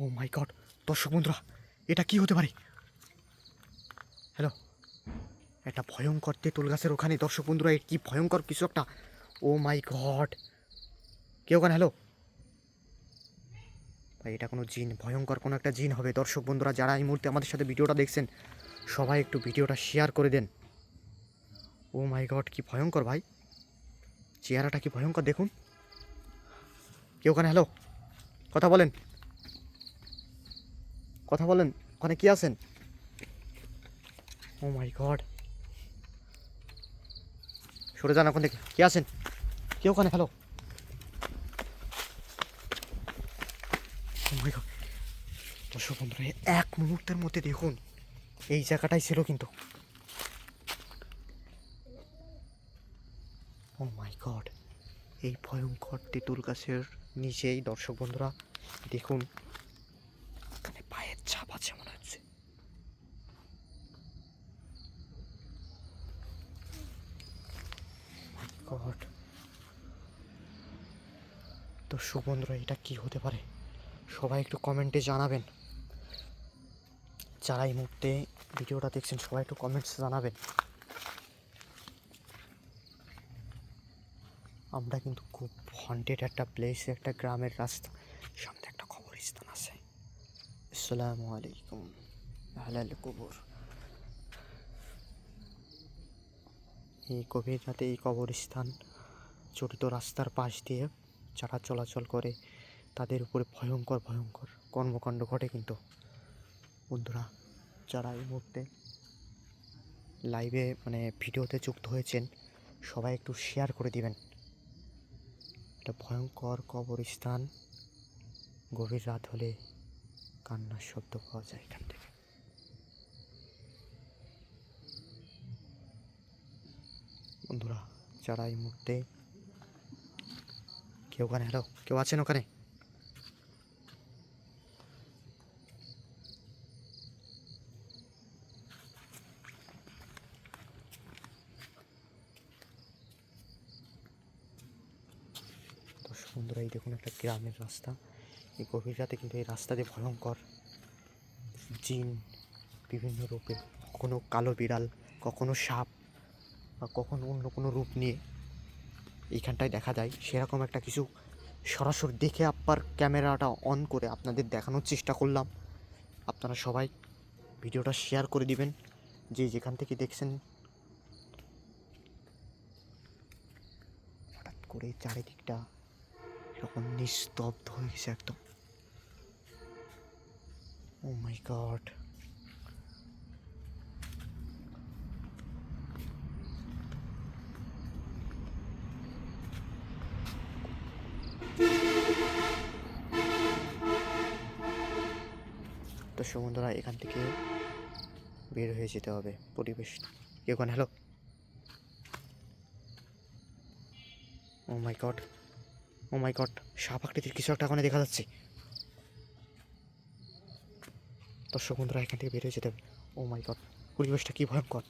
O my god দর্শক বন্ধুরা, এটা কি হতে পারে? হ্যালো একটা ভয়ঙ্কর তেঁতুল গাছের ওখানে, দর্শক বন্ধুরা কি ভয়ঙ্কর কিছু একটা? ও মাই গড কেউ ওখানে? হ্যালো ভাই, এটা কোনো জিন, ভয়ঙ্কর কোনো একটা জিন হবে। দর্শক বন্ধুরা, যারা এই মুহূর্তে আমাদের সাথে ভিডিওটা দেখছেন, সবাই একটু ভিডিওটা শেয়ার করে দেন। ও মাই গড কি ভয়ঙ্কর ভাই। চেহারাটা কি ভয়ঙ্কর, দেখুন। কেউ ওখানে? হ্যালো কথা বলেন। কথা বলেন ওখানে কি আছেন? ও মাই গড সরে যান ওখান থেকে কে আছেন? কে ওখানে? হ্যালো মাই দর্শক বন্ধুরা এক মুহূর্তের মধ্যে দেখুন এই জায়গাটাই ছিল কিন্তু। ও মাই গড এই ভয়ঙ্কর তেঁতুল গাছের নিচেই দর্শক বন্ধুরা দেখুন ছাপ আছে মনে হচ্ছে। গড দর্শক বন্ধুরা এটা কি হতে পারে? সবাই একটু কমেন্টে জানাবেন। যারা এই মুহূর্তে ভিডিওটা দেখছেন, সবাই একটু কমেন্টস জানাবেন। আমরা কিন্তু খুব হন্টেড একটা প্লেস একটা গ্রামের রাস্তা, সামনে একটা কবরস্থান আছে। আসসালামু আলাইকুম আহলাল কবর। এই গভীর রাতে এই কবরস্থান চটিত রাস্তার পাশ দিয়ে যারা চলাচল করে, তাদের উপরে ভয়ঙ্কর ভয়ঙ্কর কর্মকাণ্ড ঘটে কিন্তু। বন্ধুরা, যারা এই মুহূর্তে লাইভে মানে ভিডিওতে যুক্ত হয়েছেন, সবাই একটু শেয়ার করে দিবেন। একটা ভয়ঙ্কর কবরস্থান, গভীর রাত হলে কান্নার শব্দ পাওয়া যায় এখান থেকে। বন্ধুরা, যারা এই মুহূর্তে কেউ ওখানে হ্যালো কেউ আছেন ওখানে? বন্ধুরা, এই দেখুন একটা গ্রামের রাস্তা। এই গভীর রাতে কিন্তু এই রাস্তা দিয়ে ভয়ঙ্কর জিন, বিভিন্ন রূপে, কখনো কালো বিড়াল, কখনো সাপ, বা কখনো অন্য কোনো রূপ নিয়ে এইখানটায় দেখা যায়। সেরকম একটা কিছু সরাসরি দেখে আপার ক্যামেরাটা অন করে আপনাদের দেখানোর চেষ্টা করলাম। আপনারা সবাই ভিডিওটা শেয়ার করে দিবেন। যে যেখান থেকে দেখছেন, হঠাৎ করে চারিদিকটা এরকম নিস্তব্ধ হয়ে গেছে একদম। ও মাই গড তো বন্ধুরা এখান থেকে বের হয়ে যেতে হবে পরিবেশ। কি ওখানে? Hello oh my god oh my god সাপ আকৃতির কিছু একটা ওখানে দেখা যাচ্ছে। দর্শক বন্ধুরা, এখান থেকে বেরিয়ে যেতে হবে। ও মাই গড পরিবেশটা কী ভয়ঙ্কর।